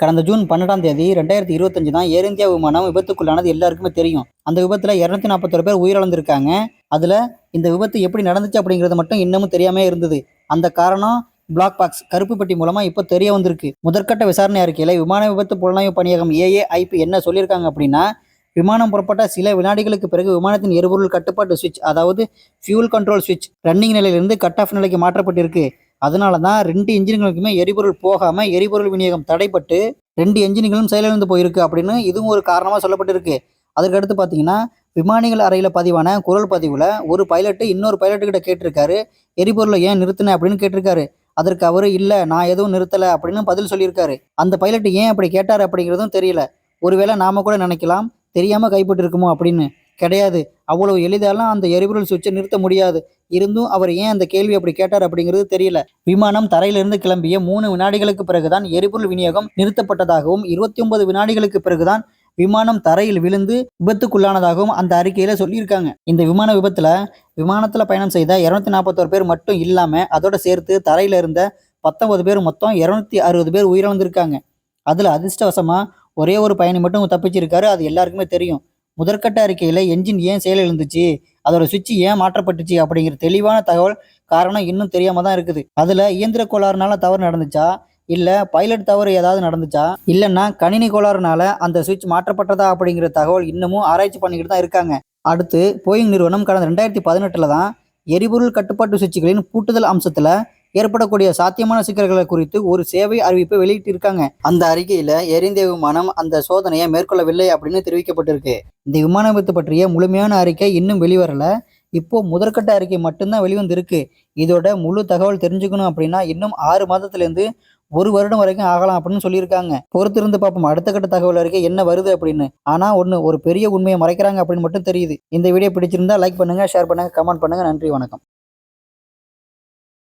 கடந்த ஜூன் பன்னெண்டாம் தேதி ரெண்டாயிரத்தி இருபத்தஞ்சு தான் ஏர் இந்தியா விமானம் விபத்துக்குள்ளானது எல்லாருக்குமே தெரியும். அந்த விபத்தில் இரநூத்தி நாற்பத்தொரு பேர் உயிரிழந்திருக்காங்க. அதில் இந்த விபத்து எப்படி நடந்துச்சு அப்படிங்கிறது மட்டும் இன்னமும் தெரியாமே இருந்தது. அந்த காரணம் பிளாக் பாக்ஸ் கருப்பு பெட்டி மூலமாக இப்போ தெரிய வந்திருக்கு. முதற்கட்ட விசாரணை அறிக்கையில் விமான விபத்து புலனாய்வு பணியகம் ஏஏஐபி என்ன சொல்லியிருக்காங்க அப்படின்னா விமானம் புறப்பட்ட சில வினாடிகளுக்கு பிறகு விமானத்தின் எரிபொருள் கட்டுப்பாட்டு சுவிட்ச் அதாவது ஃபியூல் கண்ட்ரோல் சுவிட்ச் ரன்னிங் நிலையிலிருந்து கட் ஆஃப் நிலைக்கு மாற்றப்பட்டிருக்கு. அதனால தான் ரெண்டு இன்ஜின்களுக்குமே எரிபொருள் போகாமல் எரிபொருள் விநியோகம் தடைப்பட்டு ரெண்டு என்ஜின்களும் செயலிழந்து போயிருக்கு அப்படின்னு இதுவும் ஒரு காரணமாக சொல்லப்பட்டிருக்கு. அதுக்கடுத்து பார்த்தீங்கன்னா விமானிகள் அறையில் பதிவான குரல் பதிவில் ஒரு பைலட்டு இன்னொரு பைலட்டுக்கிட்ட கேட்டிருக்காரு எரிபொருளை ஏன் நிறுத்தின அப்படின்னு கேட்டிருக்காரு. அதற்கு அவர் இல்லை நான் எதுவும் நிறுத்தலை அப்படின்னு பதில் சொல்லியிருக்காரு. அந்த பைலட்டு ஏன் அப்படி கேட்டார் அப்படிங்கிறதும் தெரியல. ஒருவேளை நாம கூட நினைக்கலாம் தெரியாமல் கைப்பட்டு இருக்குமோ அப்படின்னு. கிடையாது. அவ்வளவு எளிதெல்லாம் அந்த எரிபொருள் சுவிட்சை நிறுத்த முடியாது. இருந்தும் அவர் ஏன் அந்த கேள்வி அப்படி கேட்டார் அப்படிங்கிறது தெரியல. விமானம் தரையிலிருந்து கிளம்பிய மூணு வினாடிகளுக்கு பிறகுதான் எரிபொருள் விநியோகம் நிறுத்தப்பட்டதாகவும் இருபத்தி ஒன்பது வினாடிகளுக்கு பிறகுதான் விமானம் தரையில் விழுந்து விபத்துக்குள்ளானதாகவும் அந்த அறிக்கையில சொல்லியிருக்காங்க. இந்த விமான விபத்துல விமானத்துல பயணம் செய்த இருநூத்தி நாற்பத்தோரு பேர் மட்டும் இல்லாம அதோட சேர்த்து தரையில இருந்த பத்தொன்பது பேர் மொத்தம் இருநூத்தி அறுபது பேர் உயிரிழந்திருக்காங்க. அதுல அதிர்ஷ்டவசமா ஒரே ஒரு பயணி மட்டும் தப்பிச்சிருக்காரு அது எல்லாருக்குமே தெரியும். முதற்கட்ட அறிக்கையில் என்ஜின் ஏன் செயலிழந்துச்சு அதோட சுவிட்ச் ஏன் மாற்றப்பட்டுச்சு? அப்படிங்கிற தெளிவான தகவல் காரணம் இன்னும் தெரியாம தான் இருக்குது. அதில் இயந்திர கோளாறுனால தவறு நடந்துச்சா? இல்லை பைலட் தவறு ஏதாவது நடந்துச்சா? இல்லைன்னா கணினி கோளாறுனால அந்த சுவிட்ச் மாற்றப்பட்டதா? அப்படிங்கிற தகவல் இன்னமும் ஆராய்ச்சி பண்ணிக்கிட்டு தான் இருக்காங்க. அடுத்து போயிங் நிறுவனம் கடந்த ரெண்டாயிரத்தி பதினெட்டில் தான் எரிபொருள் கட்டுப்பாட்டு சுவிட்சுகளின் பூட்டுதல் அம்சத்தில் ஏற்படக்கூடிய சாத்தியமான சிக்கல்களை குறித்து ஒரு சேவை அறிவிப்பை வெளியிட்டிருக்காங்க. அந்த அறிக்கையில ஏர் விமானம் அந்த சோதனையை மேற்கொள்ளவில்லை அப்படின்னு தெரிவிக்கப்பட்டிருக்கு. இந்த விமான விபத்து பற்றிய முழுமையான அறிக்கை இன்னும் வெளிவரல. இப்போ முதற்கட்ட அறிக்கை மட்டும்தான் வெளிவந்திருக்கு. இதோட முழு தகவல் தெரிஞ்சுக்கணும் அப்படின்னா இன்னும் ஆறு மாதத்துலேருந்து ஒரு வருடம் வரைக்கும் ஆகலாம் அப்படின்னு சொல்லியிருக்காங்க. பொறுத்திருந்து பார்ப்போம். அடுத்த கட்ட தகவல் அறிக்கை என்ன வருது அப்படின்னு. ஆனால் ஒன்று ஒரு பெரிய உண்மையை மறைக்கிறாங்க அப்படின்னு மட்டும் தெரியுது. இந்த வீடியோ பிடிச்சிருந்தா லைக் பண்ணுங்க ஷேர் பண்ணுங்க கமெண்ட் பண்ணுங்க. நன்றி வணக்கம்.